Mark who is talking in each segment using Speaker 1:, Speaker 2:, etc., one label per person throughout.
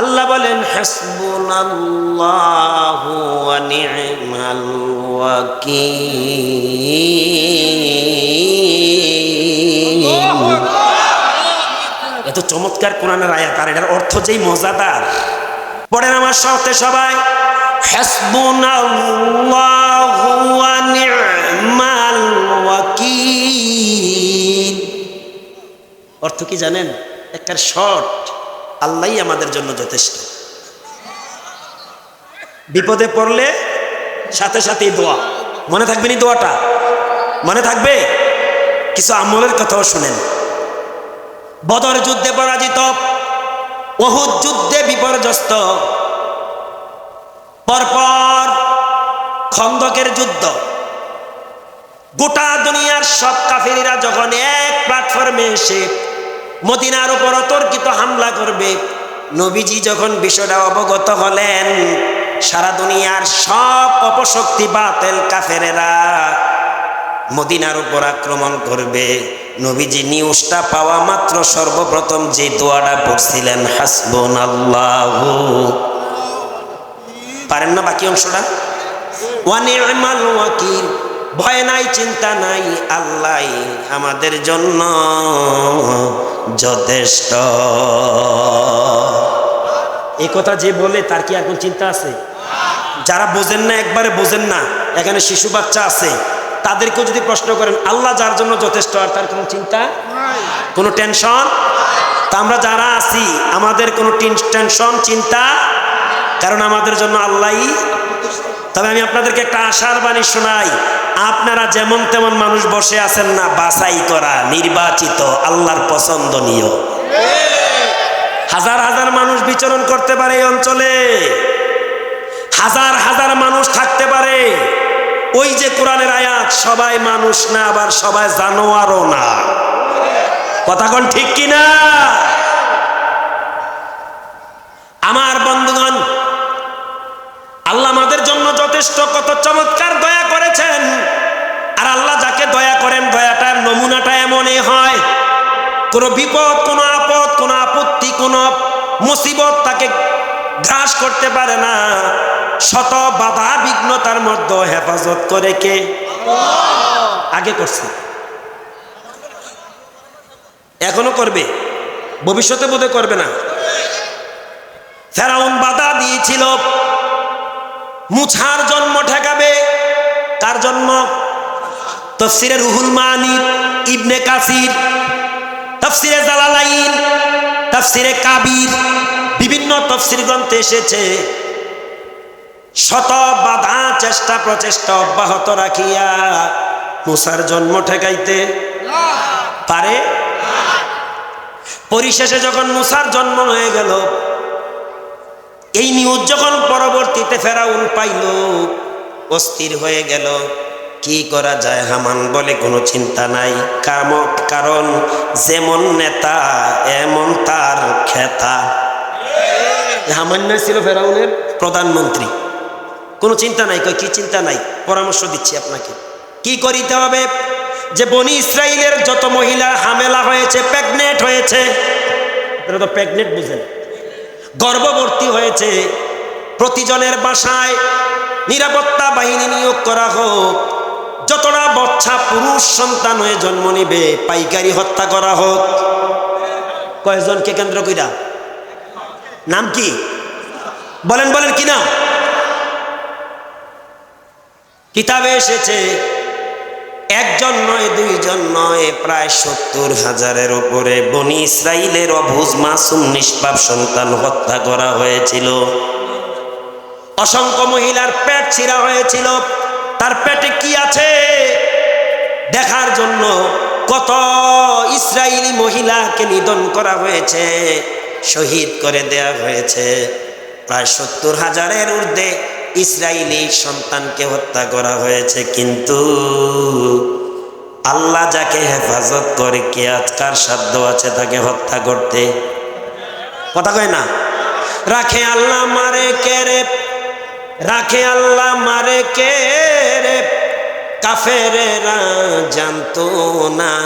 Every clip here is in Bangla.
Speaker 1: আল্লাহ বলেন হাসবুনাল্লাহু ওয়া নি'মাল ওয়াকিল। এত চমৎকার কোরআনের আয়াত আর এটার অর্থ যেই মজাদার। পড়েন আমার সাথে সবাই হাসবুনাল্লাহু ওয়া নি'মাল ওয়াকিল। অর্থ কি জানেন? একটা শর্ট। আল্লাহই আমাদের জন্য যথেষ্ট। বিপদে পড়লে সাথে সাথেই দোয়া। মনে থাকবে নি দোয়াটা? মনে থাকবে? কিছু আমলের কথাও শুনেন। বদর যুদ্ধে পরাজিত অহুদ যুদ্ধে বিপর্যস্ত, পরপর খন্দকের যুদ্ধ। গোটা দুনিয়ার সব কাফেরিরা যখন এক প্ল্যাটফর্মে এসে মদিনার উপর অতর্কিত হামলা করবে। নবীজি যখন বিষয়টা অবগত হলেন, সারা দুনিয়ার সব অপশক্তি বাতেল কাফেরেরা মদিনার উপর আক্রমণ করবে। নবীজি নিউজটা পাওয়া মাত্র সর্বপ্রথম যে দোয়াটা পড়ছিলেন হাসবন আল্লাহ পারেন না বাকি অংশটা? ওয়ানিমাল ওয়াকিল। ভয় নাই, চিন্তা নাই, আল্লাহ আমাদের জন্য যথেষ্ট। এই কথা যে বলে, তার কি এখন চিন্তা আছে? যারা বোঝেন না, একবারে বোঝেন না, এখানে শিশু বাচ্চা আছে, তাদেরকেও যদি প্রশ্ন করেন, আল্লাহ যার জন্য যথেষ্ট, আর তার কোনো চিন্তা? কোনো টেনশন? তা আমরা যারা আছি, আমাদের কোনো টেনশন, চিন্তা? কারণ আমাদের জন্য আল্লাহই তবে আমি আপনাদেরকে একটা আশার বাণী শোনাই। আপনারা যেমন তেমন মানুষ বসে আছেন না, বাছাই করা, নির্বাচিত, আল্লাহর পছন্দনীয়। হাজার হাজার মানুষ বিচরণ করতে পারে এই অঞ্চলে। হাজার হাজার মানুষ থাকতে পারে। ওই যে কোরআনের আয়াত, সবাই মানুষ না, আবার সবাই জানোয়ারও না। কথা কোন ঠিক কিনা আমার বন্ধুগণ আল্লাহ আমাদের জন্য যথেষ্ট কত চমৎকার দয়া করেছেন। আর আল্লাহ যাকে দয়া করেন, দয়াটার নমুনাটা এমনই হয়। কোনো বিপদ, কোনো আপদ, কোনো আপত্তি, কোনো মুসিবত তাকে গ্রাস করতে পারে না। শত বাধা বিঘ্নতার মধ্যে হেফাজত করে কে? আগে করছে। এখনও করবে। ভবিষ্যতে বোধ করবে না। ফেরাউন বাধা দিয়েছিল। মুছার জন্ম ঠেকাবে। কার জন্ম তফসিরে রুহুল মানি, ইবনে কাসির, তফসিরে জালালাইন, তফসিরে কাবির, বিভিন্ন তফসির গ্রন্থে এসেছে। শত বাধা, চেষ্টা, প্রচেষ্টা অব্যাহত রাখিয়া মুসার জন্ম ঠেকাইতে পারে? পরিশেষে যখন মুসার জন্ম হয়ে গেল এই নিউজ যখন পরবর্তীতে ফেরাউন পাইল অস্থির হয়ে গেল। কি করা যায় হামান বলে কোনো চিন্তা নাই। কারণ যেমন নেতা এমন তার খেতা। হামান না ছিল ফেরাউনের? প্রধানমন্ত্রী। কোনো চিন্তা নাই কই কি চিন্তা নাই? পরামর্শ দিচ্ছি আপনাকে। কি করিতে হবে? যে বনি ইসরায়েলের যত মহিলা হামেলা হয়েছে প্রেগনেন্ট হয়েছে। আপনারা তো প্রেগনেন্ট বুঝেন। গর্ভবর্তী হয়েছে। প্রতিজনের বাসায় নিরাপত্তা বাহিনী নিয়োগ করা হোক। যতটা বচ্চা পুরুষ সন্তান হয়ে জন্ম নিবে, পাইকারি হত্যা করা হোক। কয়জনকে কেন্দ্র কইরা? নাম কি? বলেন বলেন, কি নাম? কিতাবে এসেছে একজন নয়, দুইজন নয়, প্রায় সত্তর হাজারের উপরে বনি ইসরায়েলের অভুজ মাসুম নিষ্পাপ সন্তান হত্যা করা হয়েছিল। অসংখ্য মহিলার পেট ছিঁড়া হয়েছিল। তার পেটে কি আছে? দেখার জন্য কত ইসরায়েলি মহিলাকে নিধন করা হয়েছে, শহীদ করে দেয়া হয়েছে। প্রায় সত্তর হাজারের ঊর্ধ্বে ইসরায়েলি সন্তানকে হত্যা করা হয়েছে, কিন্তু আল্লাহ যাকে হেফাজত করে কে আজকার সাধ্য আছে তাকে হত্যা করতে? কথা কয় না? রাখে আল্লাহ মারে কে রে? রাখে আল্লাহ মারে কে রে? কাফেরেরা জানতো না।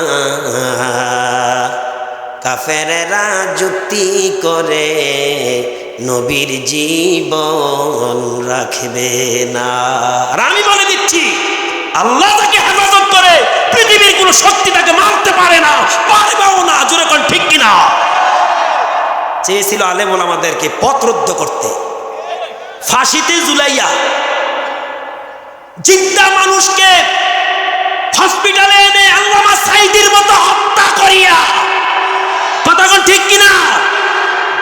Speaker 1: কাফেরেরা যুক্তি করে নবীর জীবন রাখবে না। আর আমি বলে দিচ্ছি, আল্লাহ তাকে পৃথিবীর কোনো শক্তি তাকে মারতে পারে না। পারবেও না, জোরে কোন, ঠিক কিনা? চেয়েছিল আলেমুল আমাদেরকে পথরুদ্ধ করতে। ফাঁসিতে জুলাইয়া জিন্দা মানুষকে হসপিটালে এনে আল্লামা সাইদির মতো হত্যা করিয়া। কথা কোন, ঠিক কিনা?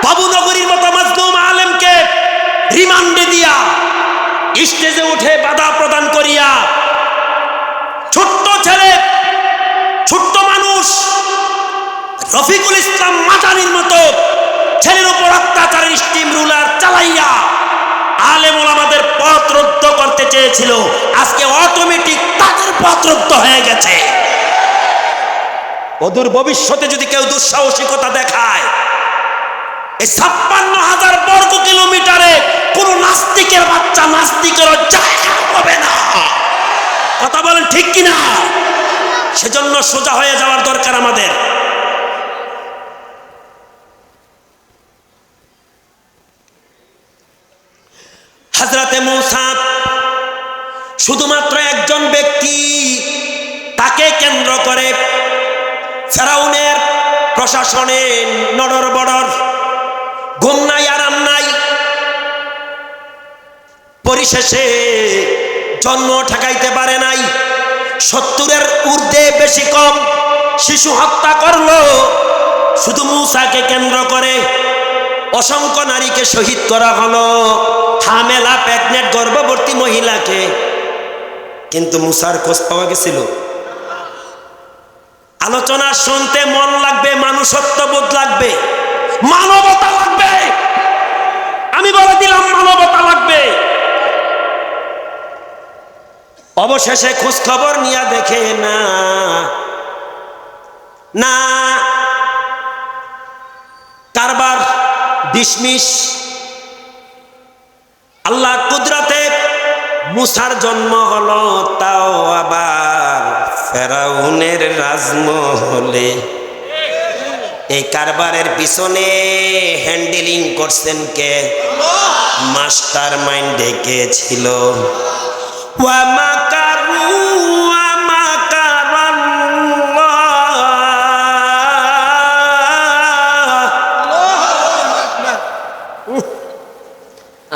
Speaker 1: বাবুনগরীর মতো মাজলুম আলেমকে রিমান্ডে দিয়া স্টেজে উঠে বাধা প্রদান করিয়া ছোট্ট ছেলে রফিকুল ইসলাম মাটানির মতো ছেলের উপর অত্যাচারের স্টিম রুলার চালাইয়া আলেমুল আমাদের পথ রুদ্ধ করতে চেয়েছিল। আজকে অটোমেটিক তাদের পথ রুদ্ধ হয়ে গেছে। অদূর ভবিষ্যতে যদি কেউ দুঃসাহসিকতা দেখায়, এই ছাপ্পান্ন হাজার বর্গ কিলোমিটারে কোন নাস্তিকের বাচ্চা নাস্তিকের জায়গা হবে না। কথা বলেন ঠিক কিনা? সেজন্য সোজা হয়ে যাওয়ার দরকার আমাদের। শুধুমাত্র একজন ব্যক্তি তাকে কেন্দ্র করে ফেরাউনের প্রশাসনে নডর বড়র, ঘুম নাই আরাম নাই। পরিশেষে জন্ম ঠেকাইতে পারে নাই। সত্তরের ঊর্ধ্বে বেশি কম শিশু হত্যা করল। শুধু মূসাকে কেন্দ্র করে অসংখ্য নারীকে শহীদ করা হলো। হামেলা প্রেগনেন্ট গর্ভবতী মহিলাকে কিন্তু মুসার খোঁজ পাওয়া গেছিল। আলোচনা শুনতে মন লাগবে মানুষত্ববোধ লাগবে। মানবতা লাগবে। আমি বলে দিলাম, মানবতা লাগবে। অবশেষে খোঁজ খবর নিয়ে দেখে না না, কারবার ডিসমিস আল্লাহ মুসার জন্ম হলো তাও আবার ফেরাউনের রাজমহলে। এই কারবারের পিছনে হ্যান্ডেলিং করছেন কে? মাস্টার মাইন্ড কে ছিল?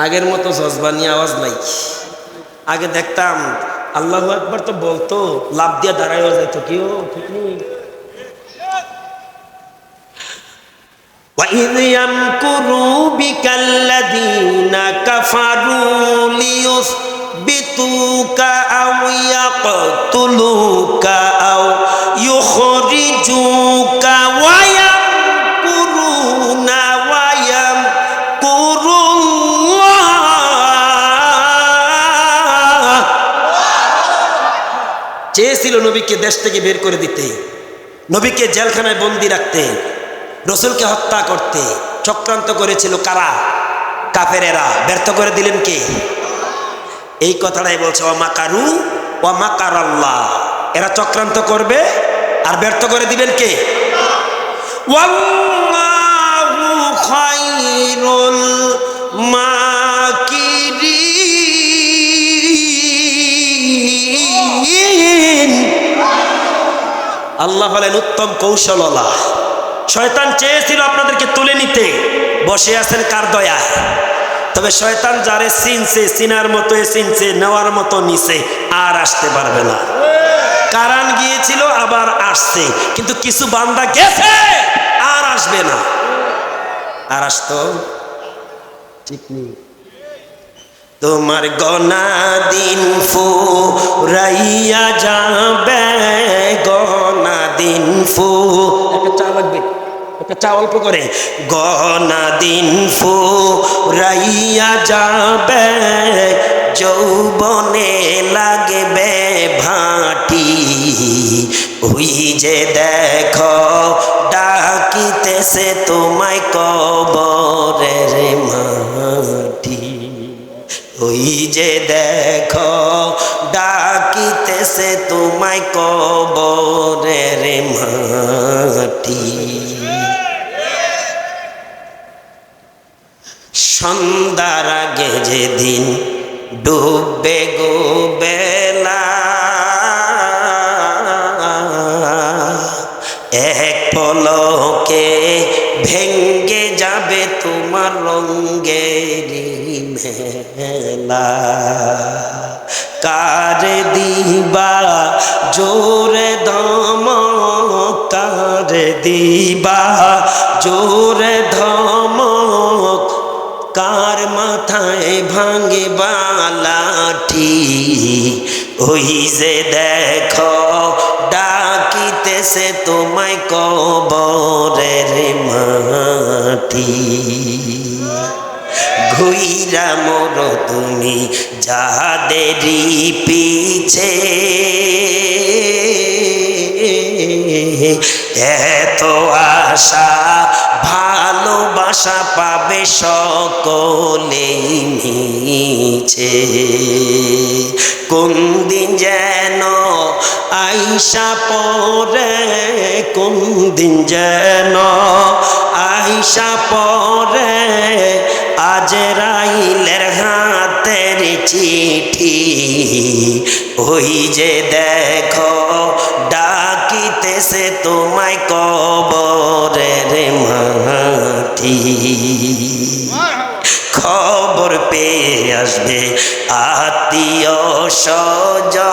Speaker 1: আগের মতো জজবানি আওয়াজ নাই। আগে দেখতাম আল্লাহ একবার তো বলতো লাভ দিয়ে দাঁড়াইও যাইতো কেউ ঠিক নেই وإذ يمكر بك الذين كفروا ليثبتوك أو يقتلوك নবীকে দেশ থেকে বের করে দিতে, নবীকে জেলখানায় বন্দি রাখতে, রসুলকে হত্যা করতে চক্রান্ত করেছিল কারা? কাফেরেরা। ব্যর্থ করে দিলেন কে? এই কথাটাই বলছে ও অমাকারু অমাকার আল্লাহ এরা চক্রান্ত করবে আর ব্যর্থ করে দিবেন কে? ওয়াল্লাহু আল্লাহ বলেন, উত্তম কৌশললা শয়তান চেয়েছিল আপনাদেরকে তুলে নিতে। বসে আছেন কার দয়ায়? তবে শয়তান যারে চিনছে, চিনার মতো চিনছে, নেওয়ার মতো নিছে, আর আসতে পারবে না। কারান গিয়েছিল, আবার আসছে। কিন্তু কিছু বান্দা গেছে, আর আসবে না। আর আসতো? ঠিক নেই। তোমার গনা দিন ফো রাইয়া যাবে। ফু একটা চা লাগবে, একটা চা অল্প করে। গনা দিন ফুরাইয়া যাবে, যৌবনে লাগবে ভাটি। ওই যে দেখো, ডাকিতেছে তোমায় কবরের মাটি। ওই যে দেখো, ডাকিতেছে তোমায় মাটি সন্ধ্যার আগে যেদিন ডুববে গো বেলা এক পলকে ভেঙ্গে যাবে তোমার রঙ্গেরি মেলা। কারে দিবা জোরে দম দিবা। জোরে ধমক, কার মাথায় ভাঙে বালাঠি ওই যে দেখো, ডাকিতেছে তোমায় কবরের মাটি। ঘুইরা মোর তুমি যাদেরই পিছে। এত আশা, ভালোবাসা পাবে সকলেই মিছে কোন দিন যেন আইসা পরে কোন দিন যেন আইসা পরে আজ রাইলের হাতের চিঠি, ওই যে দেখো স্বজন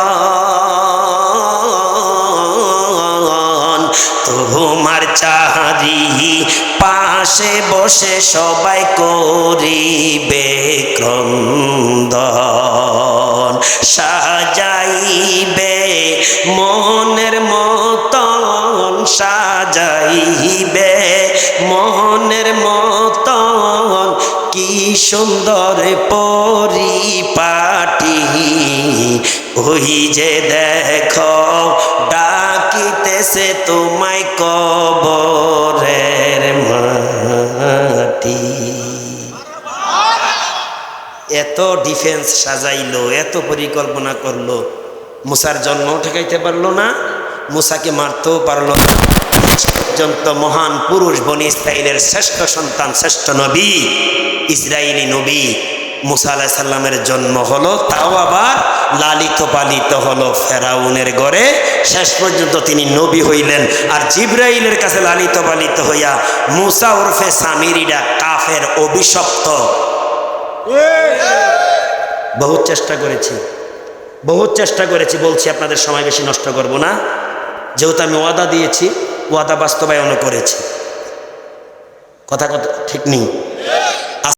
Speaker 1: তোমার চারি পাশে বসে সবাই করিবে ক্রন্দন। সাজাইবে মনের মতন, সাজাইবে মনের মতন। কি সুন্দর পরিপাটি ওই যে দেখো, ডাকিতেছে তোমায় কবরের মাটি। এত ডিফেন্স সাজাইলো, এত পরিকল্পনা করল। মুসার জন্ম ঠেকাইতে পারল না, মুসাকে মারতেও পারল না। পর্যন্ত মহান পুরুষ বনি ইসরায়েলের শ্রেষ্ঠ সন্তান, শ্রেষ্ঠ নবী ইসরায়েলি নবী। মুসা আলাহ সাল্লামের জন্ম হলো, তাও আবার লালিত পালিত হলো ফেরাউনের গড়ে। শেষ পর্যন্ত তিনি নবী হইলেন আর জিব্রাইলের কাছে লালিত পালিত হইয়া মুসা ওরফে সামিরিডা কাফের অভিশপ্ত। বহুত চেষ্টা করেছি, বহুত চেষ্টা করেছি, বলছি আপনাদের সময় বেশি নষ্ট করব না। যেহেতু আমি ওয়াদা দিয়েছি, ওয়াদা বাস্তবায়নও করেছি। কথা কথা ঠিক নেই।